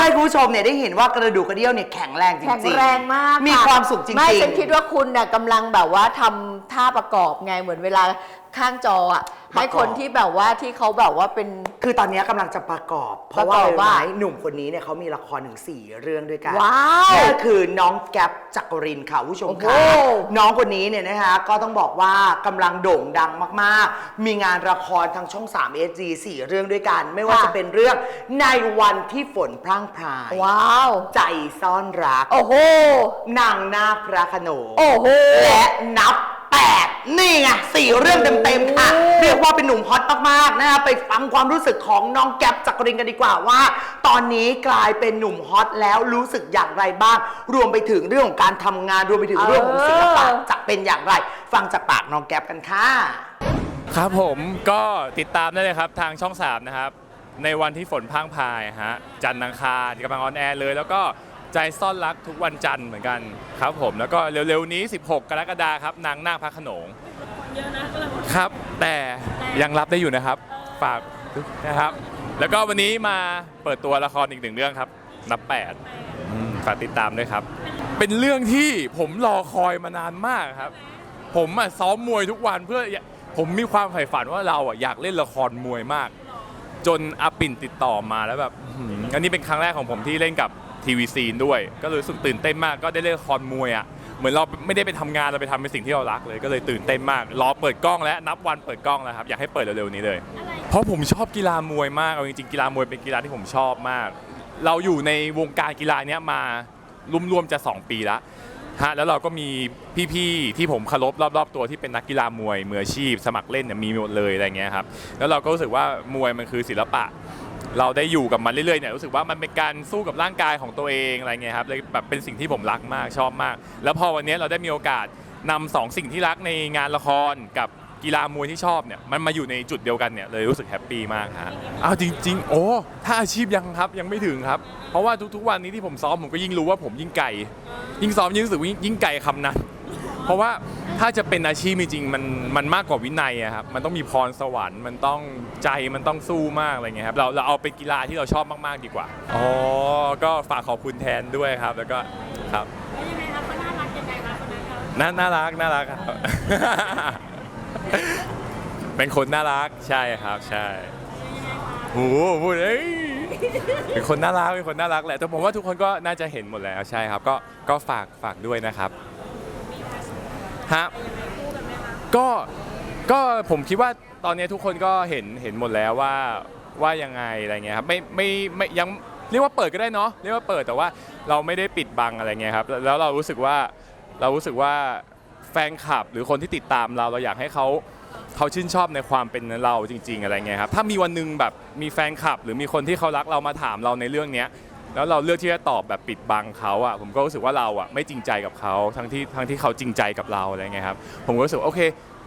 ให้คุณผู้ชมเนี่ยได้เห็นว่ากระดูกกระเดี่ยวเนี่ยแข็งแรงจริงๆ แข็งแรงมากมีะความสุขจริงๆ ไม่ฉันคิดว่าคุณน่ะกำลังแบบว่าทำท่าประกอบไงเหมือนเวลา ข้างจออะประกอบให้คนที่แบบว่าที่เขาแบบว่าเป็น คือตอนนี้กำลังจะประกอบ เพประราะกว่าอบอะไรรู้ว่าไหมหนุ่มคนนี้เนี่ยเขามีละครถึง4เรื่องด้วยกัน ว้าว นั่นก็คือน้องแก๊ปจักรินค่ะคุณผู้ชมค่ะโอ้โหน้องคนนี้เนี่ยนะคะก็ต้องบอกว่ากำลังโด่งดังมากๆ มีงานละครทางช่อง3 SG 4เรื่องด้วยกัน ไม่ว่าจะเป็นเรื่องในวันที่ฝนพรั่งพรายว้าว ใจซ่อนรักโอ้โหนางนาคพระโขนงโอ้โห และนับ แปดนี่ไงสี่เรื่องเต็มๆค่ะโอ้เรียกว่าเป็นหนุ่มฮอตมากๆนะคะไปฟังความรู้สึกของน้องแก๊ปจักรินกันดีกว่าว่า ตอนนี้กลายเป็นหนุ่มฮอตแล้วรู้สึกอย่างไรบ้าง รวมไปถึงเรื่องของการทำงานรวมไปถึงเรื่องของศิลปะจะเป็นอย่างไร ฟังจากปากน้องแก๊ปกันค่ะ ครับผมก็ติดตามได้เลยครับทางช่อง 3 นะครับ ในวันที่ฝนพรางพรายฮะจันทร์อังคารกำลังออนแอร์เลย แล้วก็ ใจซ่อนรักทุกวันจันทร์เหมือนกันครับผมแล้วก็เร็วๆนี้ 16 กรกฎาคมครับนางนาคพระโขนงครับ แต่ยังรับได้อยู่นะครับฝากนะครับ แล้วก็วันนี้มาเปิดตัวละครอีกหนึ่งเรื่องครับ นับแปดอืมฝากติดตามด้วยครับ เป็นเรื่องที่ผมรอคอยมานานมากครับ ผมอะซ้อมมวยทุกวันเพื่อผมมีความใฝ่ฝันว่าเราอะอยากเล่นละครมวยมาก จนอาปิ่นติดต่อมาแล้วแบบอื้อหืออันนี้เป็นครั้งแรกของผมที่เล่นกับ ทีวีซีนด้วย ก็รู้สึกตื่นเต้นมากก็ได้เล่นละครมวยอะเหมือนเราไม่ได้ไปทำงานเราไปทำเป็นสิ่งที่เรารักเลยก็เลยตื่นเต้นมาก รอเปิดกล้องและนับวันเปิดกล้องแล้วครับอยากให้เปิดเร็วๆนี้เลย เพราะผมชอบกีฬามวยมากเอาจริงๆกีฬามวยเป็นกีฬาที่ผมชอบมาก เราอยู่ในวงการกีฬาเนี้ยมารวมๆจะ 2 ปีแล้วฮะแล้วเราก็มีพี่ๆที่ผมเคารพรอบๆตัวที่เป็นนักกีฬามวยมืออาชีพ สมัครเล่นเนี่ยมีหมดเลยอะไรเงี้ยครับแล้วเราก็รู้สึกว่ามวยมันคือศิลปะ เราได้อยู่กับมันเรื่อยๆเนี่ยรู้สึกว่ามันเป็นการสู้กับร่างกายของตัวเองอะไรเงี้ยครับเลยแบบเป็นสิ่งที่ผมรักมากชอบมาก แล้วพอวันนี้เราได้มีโอกาสนำสองสิ่งที่รักในงานละครกับกีฬามวยที่ชอบเนี่ยมันมาอยู่ในจุดเดียวกันเนี่ยเลยรู้สึกแฮปปี้มากฮะเอาจริง ๆ โอ้ถ้าอาชีพยังครับยังไม่ถึงครับ เพราะว่าทุกๆวันนี้ที่ผมซ้อมผมก็ยิ่งรู้ว่าผมยิ่งไก่ ยิ่งซ้อมยิ่งรู้สึกว่ายิ่งไก่คำนั้น เพราะว่าถ้าจะเป็นอาชีพจริงๆมันมันมากกว่าวินัยอะครับมันต้องมีพรสวรรค์มันต้องใจมันต้องสู้มากอะไรเงี้ยครับเราเราเอาเป็นกีฬาที่เราชอบมากๆดีกว่าอ๋อก็ฝากขอบคุณแทนด้วยครับ แล้วก็ครับแล้วยังไงคะเขาน่ารักยังไงคะคนนั้นเขาน่าน่ารักน่ารักครับ เป็นคนน่ารักใช่ครับใช่โอ้โหพูดเอ้ยเป็นคนน่ารักเป็นคนน่ารักแหละแต่ผมว่าทุกคนก็น่าจะเห็นหมดแล้วใช่ครับ ก็ก็ฝากฝากด้วยนะครับ ฮะก็ก็ผมคิดว่าตอนนี้ทุกคนก็เห็นเห็นหมดแล้วว่าว่ายังไงอะไรเงี้ยครับไม่ไม่ไม่ยังเรียกว่าเปิดก็ได้เนาะเรียกว่าเปิดแต่ว่าเราไม่ได้ปิดบังอะไรเงี้ยครับแล้วเรารู้สึกว่าเรารู้สึกว่าแฟนคลับหรือคนที่ติดตามเราเราอยากให้เขาเขาชื่นชอบในความเป็นเราจริง ๆ อะไรเงี้ยครับถ้ามีวันหนึ่งแบบมีแฟนคลับ หรือมีคนที่เขารักเรามาถามเราในเรื่องเนี้ย แล้วเราเลือกที่จะตอบแบบปิดบังเขาอะผมก็รู้สึกว่าเราอะไม่จริงใจกับเขาทั้งที่ทั้งที่เขาจริงใจกับเราอะไรเงี้ยครับผมก็รู้สึกโอเค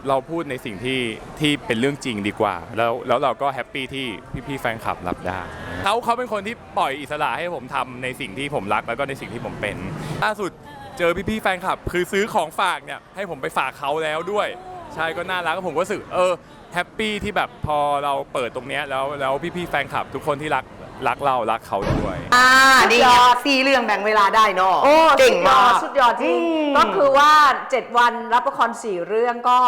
เราพูดในสิ่งที่ที่เป็นเรื่องจริงดีกว่า แล้วแล้วเราก็แฮปปี้ที่พี่ๆแฟนคลับรับได้เขาเขาเป็นคนที่ปล่อยอิสระให้ผมทำในสิ่งที่ผมรักแล้วก็ในสิ่งที่ผมเป็นล่าสุดเจอพี่ๆแฟนคลับ คือซื้อของฝากเนี่ยให้ผมไปฝากเขาแล้วด้วย ใช่ก็น่ารักผมก็รู้สึกเออแฮปปี้ที่แบบพอเราเปิดตรงเนี้ยแล้วแล้วพี่ๆแฟนคลับทุกคนที่รัก รักเรารักเขาด้วย อ่านี่สุดยอดสี่เรื่องแบ่งเวลาได้เนาะโอ้เก่งมาก สุดยอดจริง อืม ก็คือว่า 7 วันรับละครสี่เรื่องก็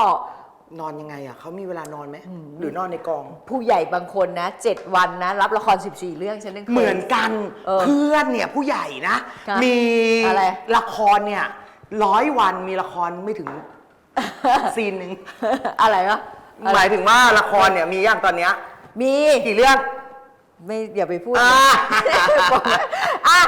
นอนยังไงอะเขามีเวลานอนไหมหรือนอนในกอง ผู้ใหญ่บางคนนะ 7 วันนะ รับละคร 14 เรื่องฉันนึก เหมือนกันเออเพื่อนเนี่ยผู้ใหญ่นะ ค่ะมีอะไร ละครเนี่ยร้อยวันมีละครไม่ถึง ซีนหนึ่งอะไรวะอะไรหมายถึงว่าละครเนี่ยมีอย่างตอนเนี้ยมี กี่เรื่อง ไม่อย่าไปพูดอะ